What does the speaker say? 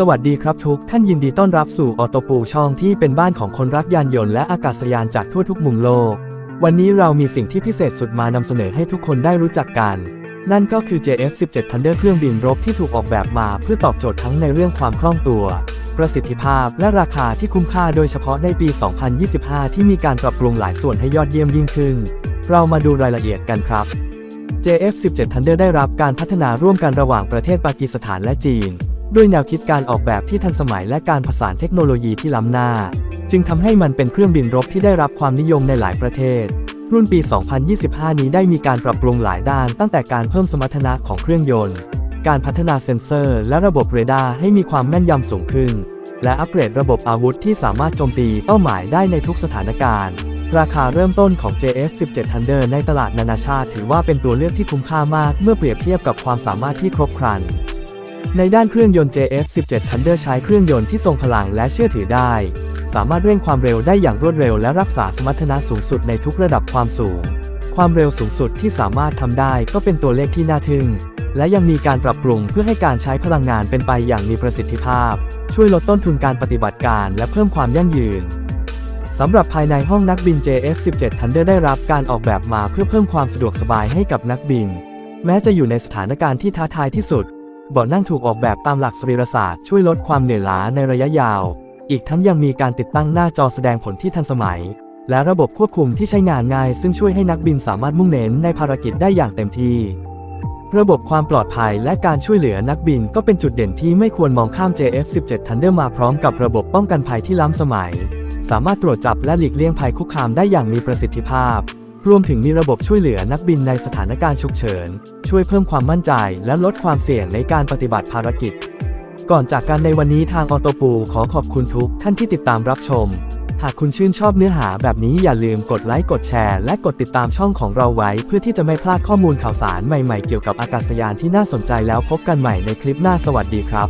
สวัสดีครับทุกท่านยินดีต้อนรับสู่ออโตปูช่องที่เป็นบ้านของคนรักยานยนต์และอากาศยานจากทั่วทุกมุมโลก วันนี้เรามีสิ่งที่พิเศษสุดมานำเสนอให้ทุกคนได้รู้จักกัน นั่นก็คือ JF-17 Thunder เครื่องบินรบที่ถูกออกแบบมาเพื่อตอบโจทย์ทั้งในเรื่องความคล่องตัว ประสิทธิภาพและราคาที่คุ้มค่าโดยเฉพาะในปี 2025 ที่มีการปรับปรุงหลายส่วนให้ยอดเยี่ยมยิ่งขึ้น เรามาดูรายละเอียดกันครับ JF-17 Thunder ได้รับการพัฒนาร่วมกันระหว่างประเทศปากีสถานและจีน ด้วยแนวคิดการออกแบบที่ทันสมัยและการผสานเทคโนโลยีที่ล้ำหน้า จึงทำให้มันเป็นเครื่องบินรบที่ได้รับความนิยมในหลายประเทศ รุ่นปี 2025 นี้ได้มีการปรับปรุงหลายด้าน ตั้งแต่การเพิ่มสมรรถนะของเครื่องยนต์ การพัฒนาเซ็นเซอร์ และระบบเรดาร์ให้มีความแม่นยำสูงขึ้น และอัปเกรดระบบอาวุธที่สามารถโจมตีเป้าหมายได้ในทุกสถานการณ์ราคาเริ่มต้นของ JF-17 Thunder ในตลาดนานาชาติ ถือว่าเป็นตัวเลือกที่คุ้มค่ามากเมื่อเปรียบเทียบกับความสามารถที่ครบครัน ในด้านเครื่องยนต์ JF-17 Thunder ใช้เครื่องยนต์ที่ทรงพลังและเชื่อถือได้ สามารถเร่งความเร็วได้อย่างรวดเร็วและรักษาสมรรถนะสูงสุดในทุกระดับความสูง ความเร็วสูงสุดที่สามารถทำได้ก็เป็นตัวเลขที่น่าทึ่ง และยังมีการปรับปรุงเพื่อให้การใช้พลังงานเป็นไปอย่างมีประสิทธิภาพ ช่วยลดต้นทุนการปฏิบัติการและเพิ่มความยั่งยืนสำหรับภายในห้องนักบิน JF-17 Thunder ได้รับการออกแบบมาเพื่อเพิ่มความสะดวกสบายให้กับนักบิน แม้จะอยู่ในสถานการณ์ที่ท้าทายที่สุด เบาะนั่งถูกออกแบบตามหลักสรีรศาสตร์ช่วยลดความเหนื่อยล้าในระยะยาว อีกทั้งยังมีการติดตั้งหน้าจอแสดงผลที่ทันสมัย และระบบควบคุมที่ใช้งานง่าย ซึ่งช่วยให้นักบินสามารถมุ่งเน้นในภารกิจได้อย่างเต็มที่ ระบบความปลอดภัยและการช่วยเหลือนักบินก็เป็นจุดเด่นที่ไม่ควรมองข้าม JF-17 Thunder มาพร้อมกับระบบป้องกันภัยที่ล้ำสมัย สามารถตรวจจับและหลีกเลี่ยงภัยคุกคามได้อย่างมีประสิทธิภาพ รวมถึงมีระบบช่วยเหลือนักบินในสถานการณ์ฉุกเฉิน ช่วยเพิ่มความมั่นใจและลดความเสี่ยงในการปฏิบัติภารกิจ ก่อนจากกันในวันนี้ทางออโตปูขอขอบคุณทุกท่านที่ติดตามรับชม หากคุณชื่นชอบเนื้อหาแบบนี้อย่าลืมกดไลค์กดแชร์และกดติดตามช่องของเราไว้ เพื่อที่จะไม่พลาดข้อมูลข่าวสารใหม่ๆเกี่ยวกับอากาศยานที่น่าสนใจแล้วพบกันใหม่ในคลิปหน้าสวัสดีครับ